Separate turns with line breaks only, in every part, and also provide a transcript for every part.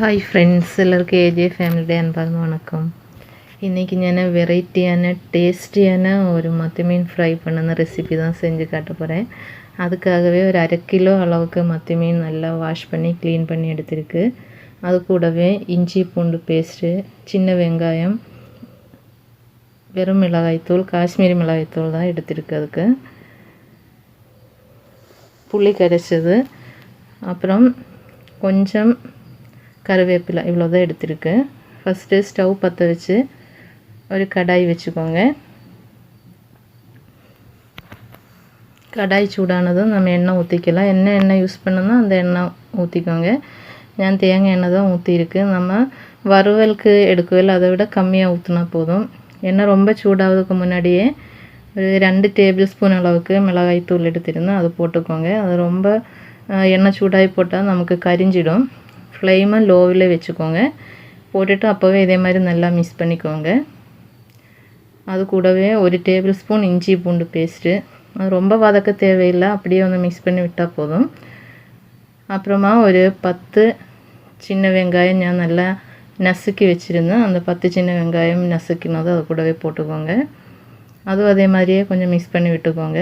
Hi friends എല്ലാവർക്കും A J ഫാമിലിയുടെ അൻപാർന്ന வணக்கம் இன்றைக்கி நான் வெரைட்டியான டேஸ்டியான ஒரு மத்தி மீன் ஃப்ரை பண்ணுன ரெசிபி தான் செஞ்சு காட்ட போகிறேன் அதுக்காகவே ஒரு அரை கிலோ அளவுக்கு மத்தி மீன் நல்லா வாஷ் பண்ணி க்ளீன் பண்ணி எடுத்திருக்கு அது கூடவே இஞ்சி பூண்டு பேஸ்ட்டு சின்ன வெங்காயம் வெறும் மிளகாய்த்தூள் காஷ்மீரி மிளகாய்த்தூள் தான் எடுத்திருக்கு அதுக்கு புளி கரைச்சது அப்புறம் கொஞ்சம் கருவேப்பிலை இவ்வளோ தான் எடுத்திருக்கு. ஃபஸ்ட்டு ஸ்டவ் பற்ற வச்சு ஒரு கடாய் வச்சுக்கோங்க. கடாய் சூடானதும் நம்ம எண்ணெய் ஊற்றிக்கலாம் என்ன எண்ணெய் யூஸ் பண்ணணும் அந்த எண்ணெய் ஊற்றிக்கோங்க நான் தேங்காய் எண்ணெய் தான் ஊற்றிருக்கு நம்ம வறுவலுக்கு எடுக்கவில்லை அதை விட கம்மியாக ஊற்றினா போதும். எண்ணெய் ரொம்ப சூடாகிறதுக்கு முன்னாடியே ஒரு ரெண்டு டேபிள் ஸ்பூன் அளவுக்கு மிளகாய் தூள் எடுத்திருந்தேன். அது போட்டுக்கோங்க. அது ரொம்ப எண்ணெய் சூடாகி போட்டால் நமக்கு கரிஞ்சிடும். ஃப்ளேமை லோவில் வச்சுக்கோங்க. போட்டுட்டு அப்போவே இதே மாதிரி நல்லா மிக்ஸ் பண்ணிக்கோங்க. அது கூடவே ஒரு டேபிள் ஸ்பூன் இஞ்சி பூண்டு பேஸ்ட்டு அது ரொம்ப வதக்க தேவையில்லை. அப்படியே வந்து மிக்ஸ் பண்ணி விட்டால் போதும். அப்புறமா ஒரு பத்து சின்ன வெங்காயம் நான் நல்லா நசுக்கி வச்சுருந்தேன். அந்த பத்து சின்ன வெங்காயம் நசுக்கினதும் அது கூடவே போட்டுக்கோங்க. அதுவும் அதே மாதிரியே கொஞ்சம் மிக்ஸ் பண்ணி விட்டுக்கோங்க.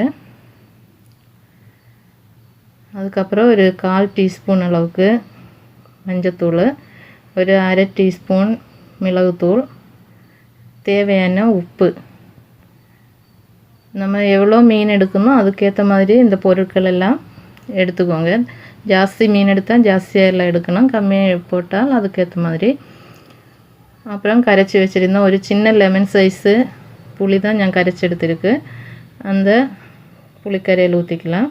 அதுக்கப்புறம் ஒரு கால் டீஸ்பூன் அளவுக்கு மஞ்சத்தூள் ஒரு அரை டீஸ்பூன் மிளகுத்தூள் தேவையான உப்பு. நம்ம எவ்வளோ மீன் எடுக்கணும் அதுக்கேற்ற மாதிரி இந்த பொருட்கள் எல்லாம் எடுத்துக்கோங்க. ஜாஸ்தி மீன் எடுத்தால் ஜாஸ்தியாக எல்லாம் எடுக்கணும். கம்மியாக போட்டால் அதுக்கேற்ற மாதிரி. அப்புறம் கரைச்சி வச்சுருந்தோம் ஒரு சின்ன லெமன் சைஸு புளி தான் நான் கரைச்சி எடுத்துருக்கு. அந்த புளிக்கரையில் ஊற்றிக்கலாம்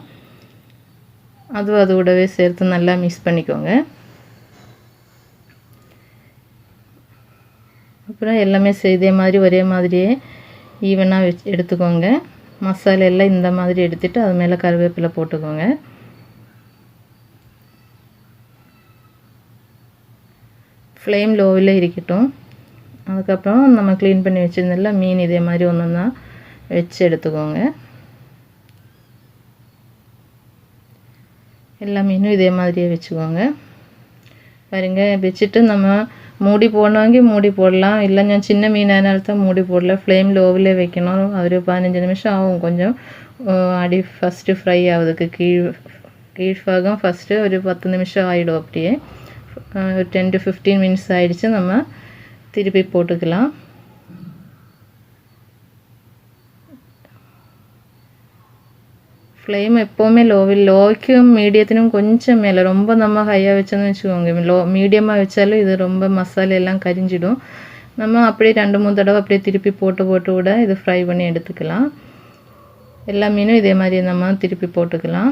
அதுவும் அது கூடவே சேர்த்து நல்லா மிக்ஸ் பண்ணிக்கோங்க. அப்புறம் எல்லாமே இதே மாதிரி ஒரே மாதிரியே ஈவனாக வச்சு எடுத்துக்கோங்க. மசாலா எல்லாம் இந்த மாதிரி எடுத்துகிட்டு அது மேலே கருவேப்பிலை போட்டுக்கோங்க. ஃப்ளேம் லோவில் இருக்கட்டும். அதுக்கப்புறம் நம்ம க்ளீன் பண்ணி வச்சுருந்ததில்ல மீன் இதே மாதிரி ஒன்று ஒன்றா வச்சு எடுத்துக்கோங்க. எல்லா மீனும் இதே மாதிரியே வச்சுக்கோங்க. பாருங்கள் வச்சுட்டு நம்ம மூடி போடணுங்க மூடி போடலாம் இல்லை ഞാൻ சின்ன மீனானால தான் மூடி போடல ஃப்ளேம் லோவிலே வைக்கணும் ஒரு பதினஞ்சு நிமிஷம் ஆகும் கொஞ்சம் அடி ஃபஸ்ட்டு ஃப்ரை ஆகுதுக்கு கீழ் கீழ்பாகம் ஃபஸ்ட்டு ஒரு பத்து நிமிஷம் ஆகிடும் அப்படியே ஒரு டென் டு ஃபிஃப்டீன் மினிட்ஸ் ஆகிடுச்சு நம்ம திருப்பி போட்டுக்கலாம் ഫ്ലെയിം എപ്പോഴുമേ ലോവിൽ லோக்கும் மீடியத்தினும் கொஞ்சம் മേലെ. ரொம்ப நம்ம ஹையாக வச்சோம்னு வச்சுக்கோங்க லோ மீடியமாக வச்சாலும் இது ரொம்ப மசாலா எல்லாம் கரிஞ்சிடும் நம்ம அப்படியே ரெண்டு மூணு தடவை அப்படியே திருப்பி போட்டு போட்டு கூட இது ஃப்ரை பண்ணி எடுத்துக்கலாம் எல்லா மீனும் இதே மாதிரி நம்ம திருப்பி போட்டுக்கலாம்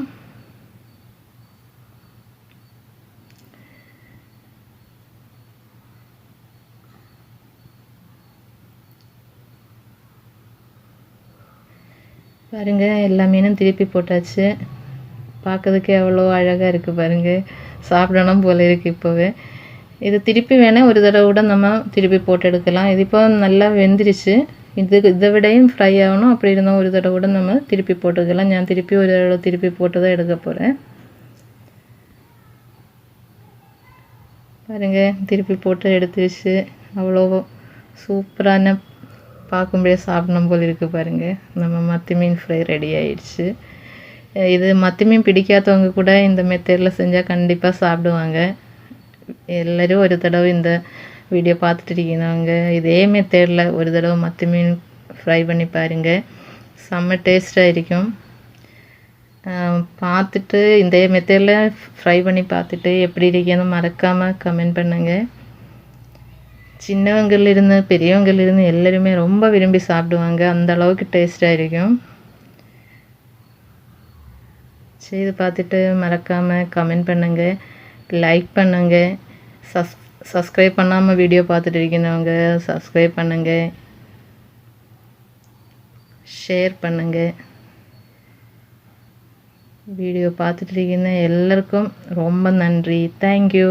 பாருங்கள் எல்லா மீனும் திருப்பி போட்டாச்சு. பார்க்கறதுக்கு எவ்வளோ அழகாக இருக்குது பாருங்கள் சாப்பிடணும் போல் இருக்குது இப்போவே. இது திருப்பி வேணால் ஒரு தடவை கூட நம்ம திருப்பி போட்டு எடுக்கலாம். இது இப்போ நல்லா வெந்துருச்சு. இது இதை விடையும் ஃப்ரை ஆகணும். அப்படி இருந்தால் ஒரு தடவை கூட நம்ம திருப்பி போட்டுக்கலாம். நான் திருப்பி ஒரு தடவை திருப்பி போட்டு தான் எடுக்க போகிறேன் பாருங்கள் திருப்பி போட்டு எடுத்துருச்சு. அவ்வளோ சூப்பரான பார்க்கும்போதே சாப்பிடணும் போல் இருக்குது பாருங்கள் நம்ம மத்தி மீன் ஃப்ரை ரெடி ஆயிடுச்சு. இது மத்தி மீன் பிடிக்காதவங்க கூட இந்த மெத்தடில் செஞ்சால் கண்டிப்பாக சாப்பிடுவாங்க. எல்லோரும் ஒரு தடவை இந்த வீடியோ பார்த்துட்டு இருக்கிறவங்க இதே மெத்தடில் ஒரு தடவை மத்தி மீன் ஃப்ரை பண்ணி பாருங்கள் செம்ம டேஸ்ட்டாக இருக்கும். பார்த்துட்டு இந்த மெத்தடில் ஃப்ரை பண்ணி பார்த்துட்டு எப்படி இருக்குன்னு மறக்காமல் கமெண்ட் பண்ணுங்கள் சின்னவங்கள்லேருந்து பெரியவங்கள்லேருந்து எல்லோருமே ரொம்ப விரும்பி சாப்பிடுவாங்க. அந்த அளவுக்கு டேஸ்ட்டாக இருக்கும். செய்து பார்த்துட்டு மறக்காமல் கமெண்ட் பண்ணுங்கள் லைக் பண்ணுங்கள் சஸ் சப்ஸ்கிரைப் பண்ணாமல் வீடியோ பார்த்துட்டு இருக்கிறவங்க சப்ஸ்கிரைப் பண்ணுங்கள் ஷேர் பண்ணுங்கள் வீடியோ பார்த்துட்டு இருக்கிற எல்லாருக்கும் ரொம்ப நன்றி. தேங்க்யூ